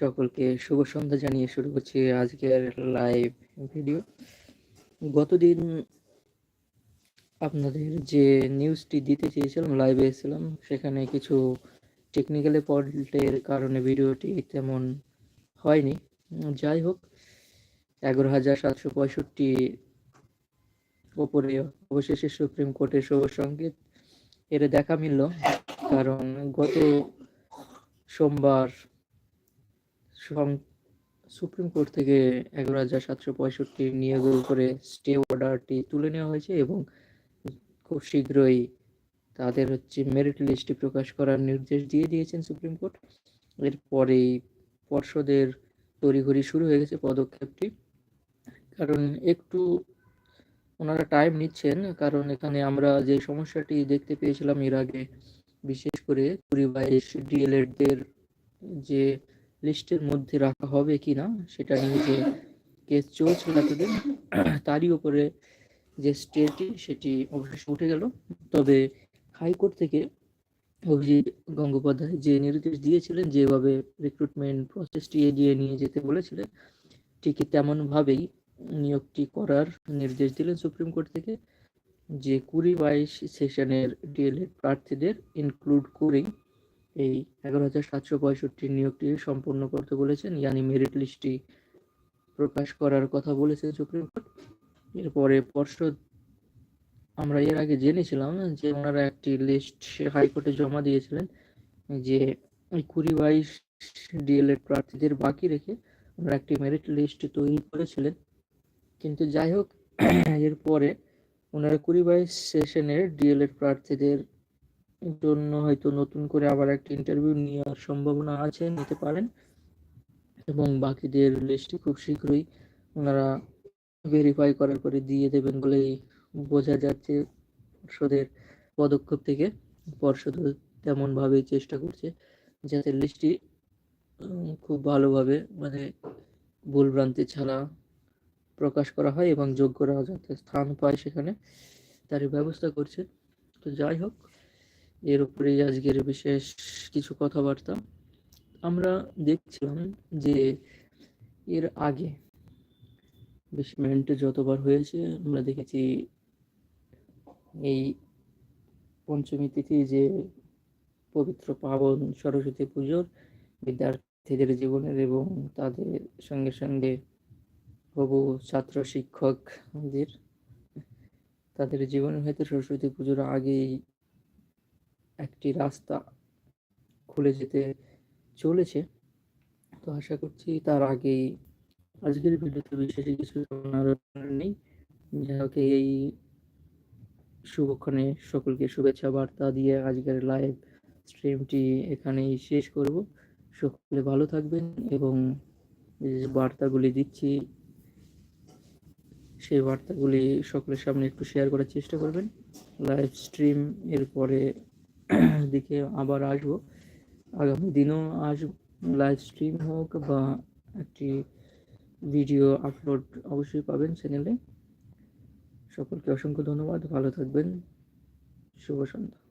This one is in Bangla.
সকলকে শুভ সন্ধ্যা জানিয়ে শুরু করছি আজকের লাইভ ভিডিও গতদিন আপনাদের যে নিউজটি দিতে চেয়েছিলাম লাইভে এসেছিলাম, সেখানে কিছু টেকনিক্যালি ফল্টের কারণে ভিডিওটি তেমন হয়নি। যাই হোক, এগারো হাজার সাতশো পঁয়ষট্টি ওপরে অবশেষে সুপ্রিম কোর্টের শুভ সংকেত। এর দেখা মিলল, কারণ গত সোমবার সুপ্রিম কোর্ট থেকে এগারো হাজার সাতশো পঁয়ষট্টি নিয়োগের করে স্টে অর্ডারটি তুলে নেওয়া হয়েছে এবং খুব শীঘ্রই তাদের হচ্ছে মেরিট লিস্টটি প্রকাশ করার নির্দেশ দিয়ে দিয়েছেন সুপ্রিম কোর্ট। এরপরেই পর্ষদের তড়িঘড়ি শুরু হয়ে গেছে পদক্ষেপটি। কারণ একটু ওনারা টাইম নিচ্ছেন, কারণ এখানে আমরা যে সমস্যাটি দেখতে পেয়েছিলাম এর আগে, বিশেষ করে কুড়ি বাইশ ডিএলএডদের যে লিস্টের মধ্যে রাখা হবে কি না, সেটা নিয়ে যে কেস চলছিল এতদিন, তারই উপরে যে স্টেটি সেটি অবশেষে উঠে গেল। তবে হাইকোর্ট থেকে অভিজিৎ গঙ্গোপাধ্যায় যে নির্দেশ দিয়েছিলেন যেভাবে রিক্রুটমেন্ট প্রসেসটি এগিয়ে নিয়ে যেতে বলেছিলেন ঠিকই তেমনভাবেই নিয়োগটি করার নির্দেশ দিলেন সুপ্রিম কোর্ট থেকে, যে কুড়ি বাইশ সেশনের ডিএলএড প্রার্থীদের ইনক্লুড করেই এই এগারো হাজার সাতশো পঁয়ষট্টি নিয়োগটি সম্পন্ন করতে বলেছেন ইয়ানি মেরিট লিস্টটি প্রকাশ করার কথা বলেছেন সুপ্রিম কোর্ট। এরপরে পর্ষদ আমরা এর আগে জেনেছিলাম যে ওনারা একটি লিস্ট হাইকোর্টে জমা দিয়েছিলেন যে কুড়ি বাইশ ডিএলএড প্রার্থীদের বাকি রেখে ওনারা একটি মেরিট লিস্ট তৈরি করেছিলেন। কিন্তু যাই হোক, এরপরে ওনারা কুড়ি বাইশ সেশনের ডিএলএড প্রার্থীদের জন্য হয়তো নতুন করে আবার একটা ইন্টারভিউ নেওয়ার সম্ভাবনা আছে, নিতে পারেন। এবং বাকিদের লিস্টটি খুব শীঘ্রই ওনারা ভেরিফাই করার পরে দিয়ে দেবেন বলেই বোঝা যাচ্ছে পর্ষদের পদক্ষেপ থেকে। পর্ষদ তেমনভাবেই চেষ্টা করছে যাতে লিস্টটি খুব ভালোভাবে মানে ভুলভ্রান্তি ছাড়া প্রকাশ করা হয় এবং যোগ্যরা যাতে স্থান পায় সেখানে, তারই ব্যবস্থা করছে। তো যাই হোক এর উপরেই আজকের বিশেষ কিছু কথাবার্তা। আমরা দেখছিলাম যে এর আগে বেসমেন্ট যতবার হয়েছে, আমরা দেখেছি এই পঞ্চমী তিথি যে পবিত্র পাবন, সরস্বতী পুজোর বিদ্যার্থীদের জীবনের এবং তাদের সঙ্গে সঙ্গে হবু ছাত্র শিক্ষকদের তাদের জীবনে হয়তো সরস্বতী পুজোর আগেই একটি রাস্তা খুলে যেতে চলেছে। তো আশা করছি তার আগেই আজকের ভিডিওতে বিশেষ কিছু নেই। যাকে এই শুভক্ষণে সকলকে শুভেচ্ছা বার্তা দিয়ে আজকের লাইভ স্ট্রিমটি এখানেই শেষ করব। সকলে ভালো থাকবেন এবং যে বার্তাগুলি দিচ্ছি, সেই বার্তাগুলি সকলের সামনে একটু শেয়ার করার চেষ্টা করবেন। লাইভ স্ট্রিম এরপরে দিকে আবার আসব। আগামী দিনও আস লাইভ স্ট্রিম হোক বা একটি ভিডিও আপলোড অবশ্যই পাবেন চ্যানেলে সকলকে অসংখ্য ধন্যবাদ। ভালো থাকবেন। শুভ সন্ধ্যা।